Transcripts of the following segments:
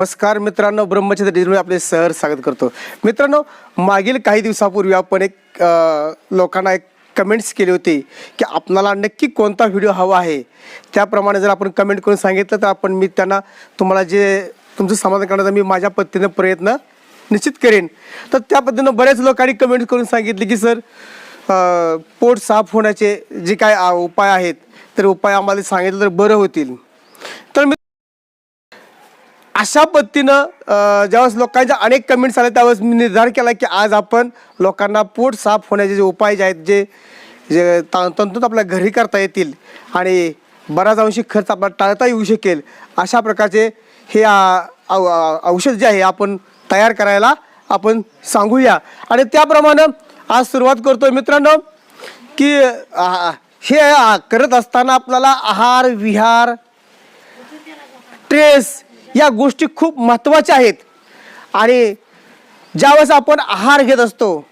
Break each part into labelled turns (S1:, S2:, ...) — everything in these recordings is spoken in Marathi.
S1: नमस्कार मित्रांनो ब्रह्मचंद्र डिजिटलमध्ये आपले सहर स्वागत करतो. मित्रांनो मागील काही दिवसापूर्वी आपण एक लोकांना एक कमेंट्स केली होती की आपणाला नक्की कोणता व्हिडिओ हवा आहे? त्याप्रमाणे जर आपण कमेंट करून सांगितलं तर आपण मी त्यांना तुम्हाला जे तुमचं समाधान करण्याचा मी माझ्या पद्धतीनं प्रयत्न निश्चित करेन. तर त्या पद्धतीनं बऱ्याच लोकांनी कमेंट करून सांगितले की सर पोट साफ होण्याचे जे काय आ, उपाय आहेत तर उपाय आम्हाला सांगितलं तर बरं होतील. अशा पद्धतीनं ज्यावेळेस लोकांच्या अनेक कमेंट्स आले त्यावेळेस मी निर्धार केला की आज आपण लोकांना पोट साफ होण्याचे जे उपाय जे आहेत जे जे ता- आपल्या घरी करता येतील आणि बराच अंशी खर्च आपला टाळता येऊ शकेल अशा प्रकारचे हे औषध जे आहे आपण तयार करायला आपण सांगूया. आणि त्याप्रमाणे आज सुरुवात करतोय मित्रांनो की हे करत असताना आपल्याला आहार विहार ट्रेस या गोष्टी खूप महत्त्वाच्या आहेत. आणि ज्यावेळेस आपण आहार घेत असतो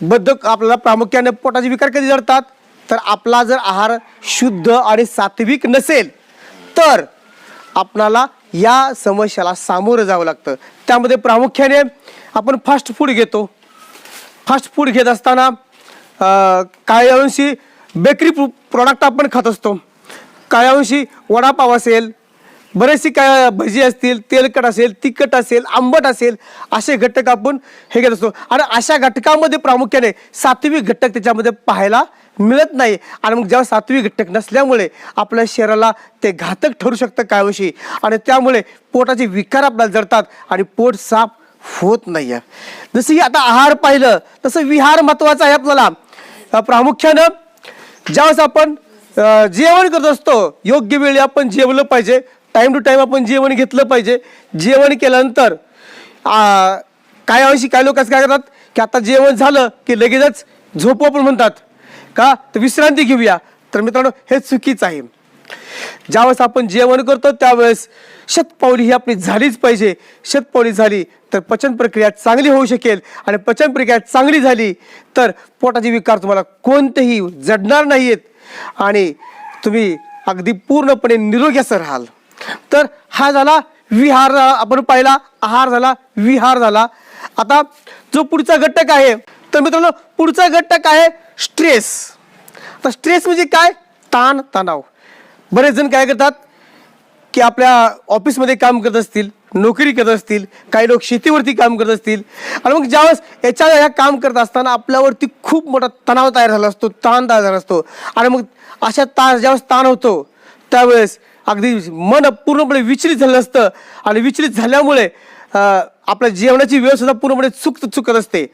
S1: बद्धक आपल्याला प्रामुख्याने पोटाचे विकार कधी जडतात? तर आपला जर आहार शुद्ध आणि सात्विक नसेल तर आपणाला या समस्याला सामोरं जावं लागतं. त्यामध्ये प्रामुख्याने आपण फास्ट फूड घेतो. फास्ट फूड घेत असताना काही अंशी बेकरी प्रॉडक्ट आपण खात असतो. काही अंशी वडापाव असेल बरेचशी काय भजी असतील तेलकट असेल तिखट असेल आंबट असेल असे घटक आपण हे घेत असतो. आणि अशा घटकामध्ये प्रामुख्याने सात्विक घटक त्याच्यामध्ये पाहायला मिळत नाही. आणि मग जेव्हा सात्विक घटक नसल्यामुळे आपल्या शरीराला ते घातक ठरू शकतं काय आणि त्यामुळे पोटाचे विकार आपल्याला जडतात आणि पोट साफ होत नाही आहे जसं की आता आहार पाहिलं तसं विहार महत्त्वाचा आहे आपल्याला. प्रामुख्यानं ज्यावेळेस आपण जेवण करत असतो योग्य वेळी आपण जेवलं पाहिजे टाईम टू टाईम आपण जेवण घेतलं पाहिजे. जेवण केल्यानंतर काय अंशी काय लोक असं काय करतात की आता जेवण झालं की लगेचच झोपू आपण म्हणतात. का? तर विश्रांती घेऊया. तर मित्रांनो हे चुकीचं आहे. ज्यावेळेस आपण जेवण करतो त्यावेळेस शतपावली ही आपली झालीच पाहिजे. शतपावली झाली तर पचन प्रक्रिया चांगली होऊ शकेल. आणि पचन प्रक्रिया चांगली झाली तर पोटाचे विकार तुम्हाला कोणतेही जडणार नाहीत आणि तुम्ही अगदी पूर्णपणे निरोगी असं राहाल. तर हा झाला विहार आपण पाहिला आहार झाला विहार झाला. आता जो पुढचा घटक आहे तर मित्रांनो पुढचा घटक आहे स्ट्रेस आता स्ट्रेस म्हणजे काय? ताण तणाव. बरेच जण काय करतात की आपल्या ऑफिसमध्ये काम करत असतील नोकरी करत असतील काही लोक शेतीवरती काम करत असतील. आणि मग ज्यावेळेस याच्या ह्या काम करत असताना आपल्यावरती खूप मोठा तणाव तयार झाला असतो ताण तयार झाला असतो. आणि मग अशा ताण ज्यावेळेस ताण होतो त्यावेळेस अगदी मन पूर्णपणे विचलित झालं असतं आणि विचलित झाल्यामुळे आपल्या जेवणाची वेळसुद्धा पूर्णपणे चुक चुकत असते.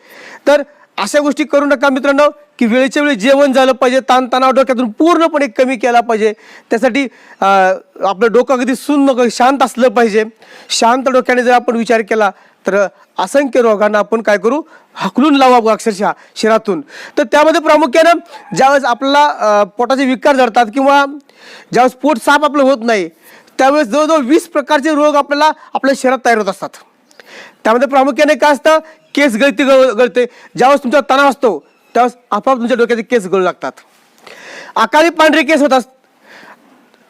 S1: तर अशा गोष्टी करू नका मित्रांनो की वेळेच्या वेळी जेवण झालं पाहिजे ताणतणाव डोक्यातून पूर्णपणे कमी केला पाहिजे. त्यासाठी आपलं डोकं अगदी सुन्न शांत असलं पाहिजे. शांत डोक्याने जर आपण विचार केला तर असंख्य रोगांना आपण काय करू? हकलून लावा अक्षरशः शिरातून. तर त्यामध्ये प्रामुख्यानं ज्यावेळेस आपल्याला पोटाचे विकार जडतात किंवा ज्यावेळेस पोट साफ आपलं होत नाही त्यावेळेस जवळजवळ वीस प्रकारचे रोग आपल्याला आपल्या शरीरात तयार होत असतात. त्यामध्ये प्रामुख्याने काय असतं? केस गळती गळ गळते. ज्यावेळेस तुमचा तणाव असतो त्यावेळेस आपोआप तुमच्या डोक्याचे केस गळू लागतात. आकारी पांढरे केस होतात.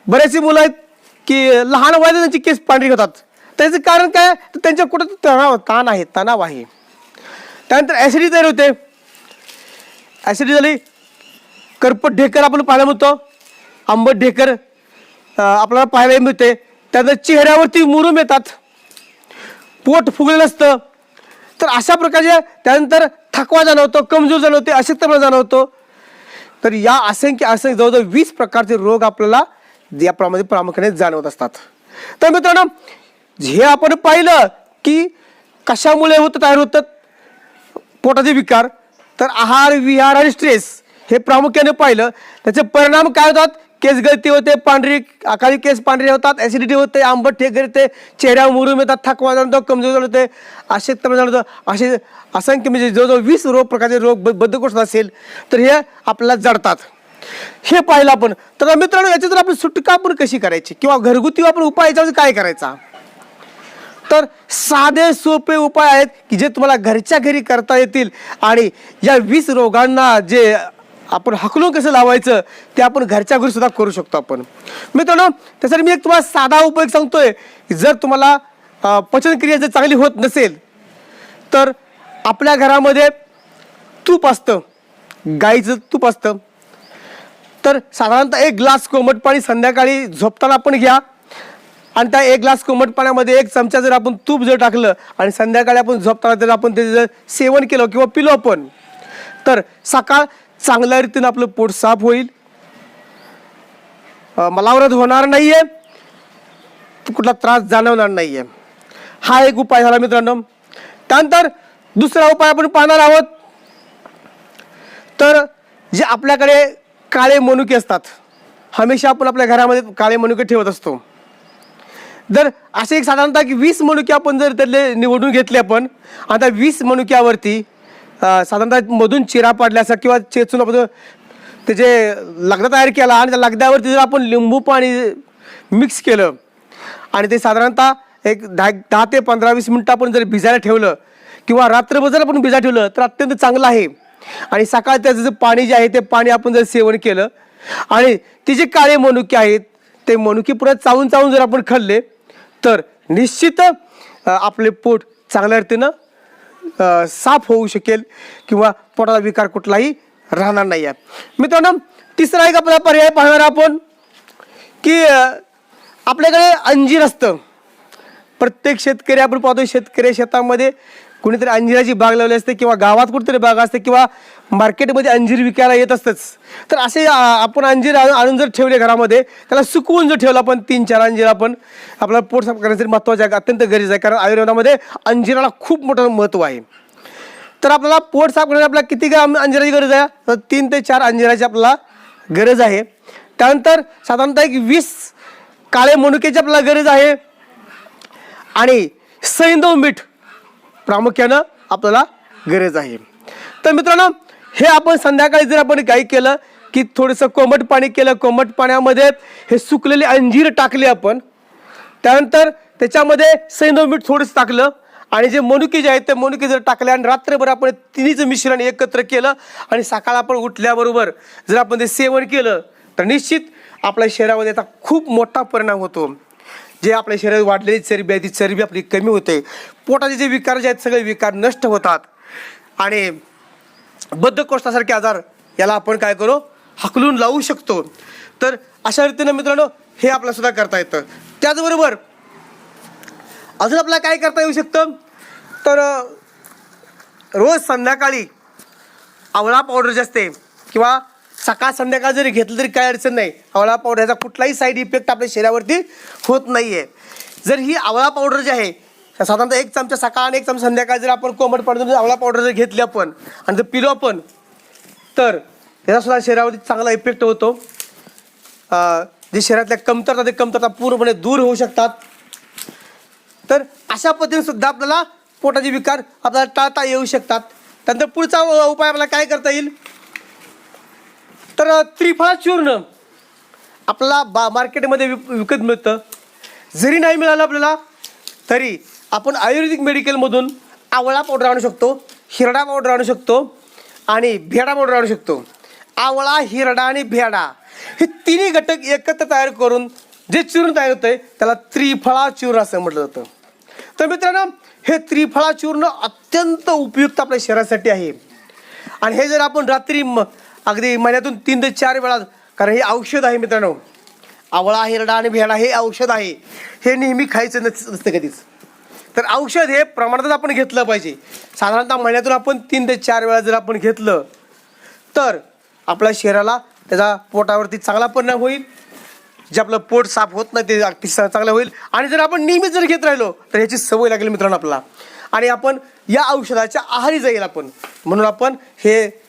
S1: बरेचसे मुलं आहेत की लहान वयात त्यांचे केस पांढरे होतात. त्याचं कारण काय? तर त्यांच्या कुठं तणाव ताण आहे तणाव आहे. त्यानंतर ॲसिडी तयार होते. ॲसिडी झाली. करपट ढेकर आपण पाहायला मिळतो. आंबट ढेकर आपल्याला पाहायला मिळते. त्यानंतर चेहऱ्यावरती मुरुम येतात. पोट फुगलेलं असतं. तर अशा प्रकारचे त्यानंतर थकवा जाणवतो कमजोर जाणवते अशक्तपणा जाणवतो. तर या असंख्य असंख्य जवळजवळ वीस प्रकारचे रोग आपल्याला याप्रमाणे प्रामुख्याने जाणवत असतात. तर मित्रांनो हे आपण पाहिलं की कशामुळे होतं तयार होतात पोटाचे विकार तर आहार विहार आणि स्ट्रेस हे प्रामुख्याने पाहिलं. त्याचे परिणाम काय होतात? केस गळती होते पांढरी अकाली केस पांढरे होतात ॲसिडिटी होते आंबट ठेक येते चेहऱ्यावर मुरूम येतात थकवा जाणवतो कमजोर जाणवते अशक्तपणा जाणवतं असे असंख्य म्हणजे जवळजवळ वीस रोग प्रकारचे रोग ब- बद्धकोष्ठ असेल तर हे आपल्याला जडतात. हे पाहिलं आपण. तर मित्रांनो याची तर आपली सुटका आपण कशी करायची? किंवा घरगुती आपण उपाय याच्यावर काय करायचा? तर साधे सोपे उपाय आहेत की जे तुम्हाला घरच्या घरी करता येतील. आणि या वीस रोगांना जे आपण हकलून कसं लावायचं ते आपण घरच्या घरी सुद्धा करू शकतो आपण. मित्रांनो त्यासाठी मी एक तुम्हाला साधा उपाय सांगतोय. जर तुम्हाला पचनक्रिया जर चांगली होत नसेल तर आपल्या घरामध्ये तूप असतं. गाईचं तूप असतं. तर साधारणतः एक ग्लास कोमट पाणी संध्याकाळी झोपताना आपण घ्या. आणि त्या एक ग्लास कोमट पाण्यामध्ये एक चमचा जर आपण तूप जर टाकलं आणि संध्याकाळी आपण झोपताना जर आपण ते जर सेवन केलं किंवा पिलो आपण तर सकाळ चांगल्या रीतीनं आपलं पोट साफ होईल. मलावरत होणार आहे कुठला त्रास जाणवणार नाही आहे हा एक उपाय झाला मित्रांनो. त्यानंतर दुसरा उपाय आपण पाहणार आहोत. तर जे आपल्याकडे काळे मनुके असतात हमेशा आपण आपल्या घरामध्ये काळे मनुके ठेवत असतो. जर असे एक साधारणतः की वीस मनुके आपण जर त्यातले निवडून घेतले आपण आता वीस मनुक्यावरती साधारणतः मधून चिरा पाडल्या असा किंवा चेचून आपण त्याचे लगदा तयार केला आणि त्या लगद्यावरती जर आपण लिंबू पाणी मिक्स केलं आणि ते साधारणतः एक दहा दहा ते पंधरा वीस मिनटं आपण जर भिजायला ठेवलं किंवा रात्रभर जर आपण भिजा ठेवलं तर अत्यंत चांगलं आहे. आणि सकाळ त्याचं जे पाणी जे आहे ते पाणी आपण जर सेवन केलं आणि ते जे काळे मनुके आहेत ते मनुके पुन्हा चावून चावून जर आपण खाल्ले तर निश्चित आपले पोट चांगल्या रीतीनं साफ होऊ शकेल किंवा पोटाला विकार कुठलाही राहणार नाही आहे मित्रांनो तिसरा एक आपला पर्याय पाहणार आपण की आपल्याकडे अंजीर असतं. प्रत्येक शेतकरी आपण पाहतो शेतकरी शेतामध्ये कुणीतरी अंजिराची बाग लावली असते किंवा गावात कुठेतरी बाग असते किंवा मार्केटमध्ये अंजीर विकायला येत असतंच. तर असे आपण अंजीर आणून आणून जर ठेवले घरामध्ये त्याला सुकवून जर ठेवलं आपण तीन चार अंजीर आपण आपल्याला पोट साफ करण्यासाठी महत्त्वाचं आहे अत्यंत गरजेचं आहे. कारण आयुर्वेदामध्ये अंजिराला खूप मोठं महत्त्व आहे. तर आपल्याला पोट साफ करण्यासाठी आपल्याला किती ग्राम अंजिराची गरज आहे? तर तीन ते चार अंजिराची आपल्याला गरज आहे. त्यानंतर साधारणतः एक वीस काळे मनुक्याची आपल्याला गरज आहे. आणि सैंदव मीठ प्रामुख्यानं आपल्याला गरज आहे. तर मित्रांनो हे आपण संध्याकाळी जर आपण काही केलं की थोडंसं कोमट पाणी केलं कोमट पाण्यामध्ये हे सुकलेले अंजीर टाकले आपण त्यानंतर त्याच्यामध्ये सैनो मीठ थोडंसं टाकलं आणि जे मनुके जे आहेत ते मनुके जर टाकले आणि रात्रभर आपण तिन्हीचं मिश्रण एकत्र केलं आणि सकाळ आपण उठल्याबरोबर जर आपण ते सेवन केलं तर निश्चित आपल्या शरीरामध्ये याचा खूप मोठा परिणाम होतो. जे आपल्या शरीरात वाढलेली चरबी आहे ती चरबी आपली कमी होते. पोटाचे जे विकार जे आहेत सगळे विकार नष्ट होतात. आणि बद्धकोष्ठासारखे आजार याला आपण काय करू? हकलून लावू शकतो. तर अशा रीतीनं मित्रांनो हे आपल्याला सुद्धा करता येतं. त्याचबरोबर अजून आपल्याला काय करता येऊ शकतं? तर रोज संध्याकाळी आवळा पावडर जे असते किंवा सकाळ संध्याकाळ जरी घेतलं तरी काही अडचण नाही. आवळा पावडर ह्याचा कुठलाही साईड इफेक्ट आपल्या शरीरावरती होत नाही आहे जर ही आवळा पावडर जी आहे साधारणतः एक चमचा सकाळ आणि एक चमचा संध्याकाळ जर आपण कोमट पडतो जर आवळा पावडर जर घेतली आपण आणि जर पिलो आपण तर त्याचा सुद्धा शरीरावरती चांगला इफेक्ट होतो. जे शरीरातल्या कमतरता ते कमतरता पूर्णपणे दूर होऊ शकतात. तर अशा पद्धतीने सुद्धा आपल्याला पोटाचे विकार आपल्याला टाळता येऊ शकतात. त्यानंतर पुढचा उपाय आपल्याला काय करता येईल? तर त्रिफळा चूर्ण. आपला बा मार्केटमध्ये विक विकत मिळतं. जरी नाही मिळालं आपल्याला तरी आपण आयुर्वेदिक मेडिकलमधून आवळा पावडर आणू शकतो हिरडा पावडर आणू शकतो आणि भेडा पावडर आणू शकतो. आवळा हिरडा आणि भेडा हे तिन्ही घटक एकत्र तयार करून जे चूर्ण तयार होतंय त्याला त्रिफळा चूर्ण असं म्हटलं जातं. तर मित्रांनो हे त्रिफळा चूर्ण अत्यंत उपयुक्त आपल्या शरीरासाठी आहे. आणि हे जर आपण रात्री म- अगदी महिन्यातून तीन ते चार वेळा कारण हे औषध आहे मित्रांनो. आवळा हिरडा आणि भेडा हे औषध आहे. हे नेहमी खायचं नसतं कधीच. तर औषध हे प्रमाणातच आपण घेतलं पाहिजे. साधारणतः महिन्यातून आपण तीन ते चार वेळा जर आपण घेतलं तर आपल्या शरीराला त्याचा पोटावरती चांगला परिणाम होईल. जे आपलं पोट साफ होत नाही ते अगदी चांगलं होईल. आणि जर आपण नियमित जर घेत राहिलो तर ह्याची सवय लागेल मित्रांनो आपला आणि आपण या औषधाच्या आहारी जाईल आपण. म्हणून आपण हे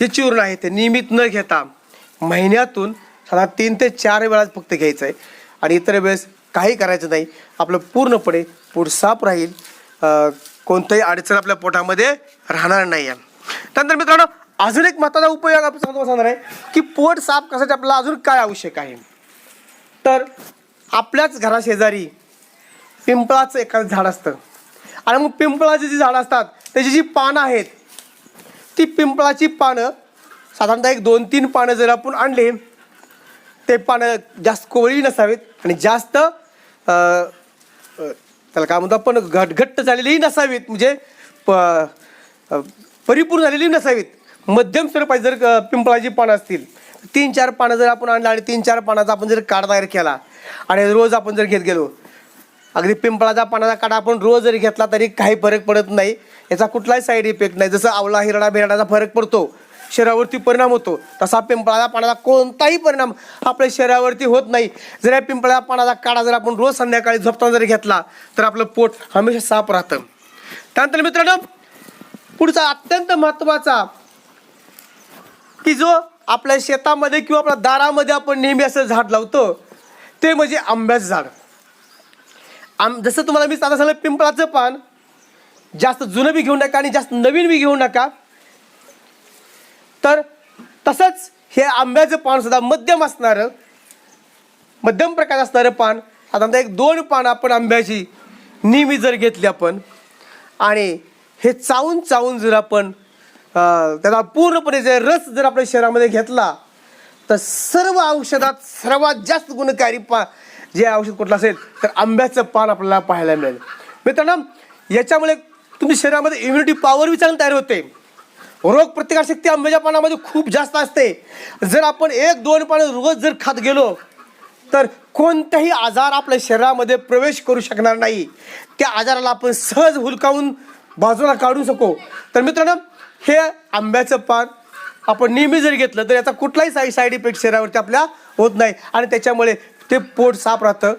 S1: हे चूर्ण आहे ते नियमित न घेता महिन्यातून साधारण तीन ते चार वेळा फक्त घ्यायचं आहे. आणि इतर वेळेस काही करायचं नाही. आपलं पूर्णपणे पोट साफ राहील. कोणतंही अडचण आपल्या पोटामध्ये राहणार नाही आहे. त्यानंतर मित्रांनो अजून एक महत्त्वाचा उपयोग आपण सांगतो सांगणार आहे की पोट साफ करण्यासाठी आपल्याला अजून काय आवश्यक आहे? तर आपल्याच घराशेजारी पिंपळाचं एखादं झाड असतं. आणि मग पिंपळाची जी झाडं असतात त्याची जी पानं आहेत ती पिंपळाची पानं साधारणतः एक दोन तीन पानं जर आपण आणले ते पानं जास्त कोवळी नसावीत आणि जास्त त्याला काय म्हणतो आपण घट घट्ट झालेलीही नसावीत. म्हणजे प परिपूर्ण झालेली नसावीत. मध्यम स्वरूपाची जर पिंपळाची पानं असतील तीन चार पानं जर आपण आणलं आणि तीन चार पानाचा आपण जर काढ तयार केला आणि रोज आपण जर घेत गेलो अगदी पिंपळाचा पानाचा काढा आपण रोज जरी घेतला तरी काही फरक पडत नाही. याचा कुठलाही साईड इफेक्ट नाही. जसं आवळा हिरडा बिरडाचा फरक पडतो. शरीरावरती परिणाम होतो. तसा पिंपळाचा पानाचा कोणताही परिणाम आपल्या शरीरावरती होत नाही. जर या पिंपळाच्या पानाचा काढा जर आपण रोज संध्याकाळी झोपताना जर घेतला तर आपलं पोट हमेशा साफ राहतं. त्यानंतर मित्रांनो पुढचा अत्यंत महत्त्वाचा की जो आपल्या शेतामध्ये किंवा आपल्या दारामध्ये आपण नेहमी असं झाड लावतो ते म्हणजे आंब्याचं झाड. आम जसं तुम्हाला मी आता सांगलं पिंपळाचं पान. जास्त जुनं बी घेऊ नका आणि जास्त नवीन बी घेऊ नका. तर तसंच हे आंब्याचं पान सुद्धा मध्यम असणारं मध्यम प्रकार असणारं पान. साधारणतः एक दोन पान आपण आंब्याची नेहमी जर घेतली आपण आणि हे चावून चावून जर आपण त्याचा पूर्णपणे जर रस जर आपल्या शरीरामध्ये घेतला तर सर्व औषधात सर्वात जास्त गुणकारी पा जे औषध कुठलं असेल तर आंब्याचं पान आपल्याला पाहायला मिळेल. मित्रांनो याच्यामुळे तुमच्या शरीरामध्ये इम्युनिटी पॉवर बी चांगली तयार होते. रोग प्रतिकारशक्ती आंब्याच्या पानामध्ये खूप जास्त असते. जर आपण एक दोन पानं रोज जर खात गेलो तर कोणताही आजार आपल्या शरीरामध्ये प्रवेश करू शकणार नाही. त्या आजाराला आपण सहज हुलकावून बाजूला काढू शकू. तर मित्रांनो हे आंब्याचं पान आपण नेहमी जर घेतलं तर याचा कुठलाही साईड साईड इफेक्ट शरीरावरती आपल्या होत नाही. आणि त्याच्यामुळे ते पोट साफ राहतं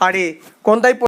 S1: आणि कोणताही पोट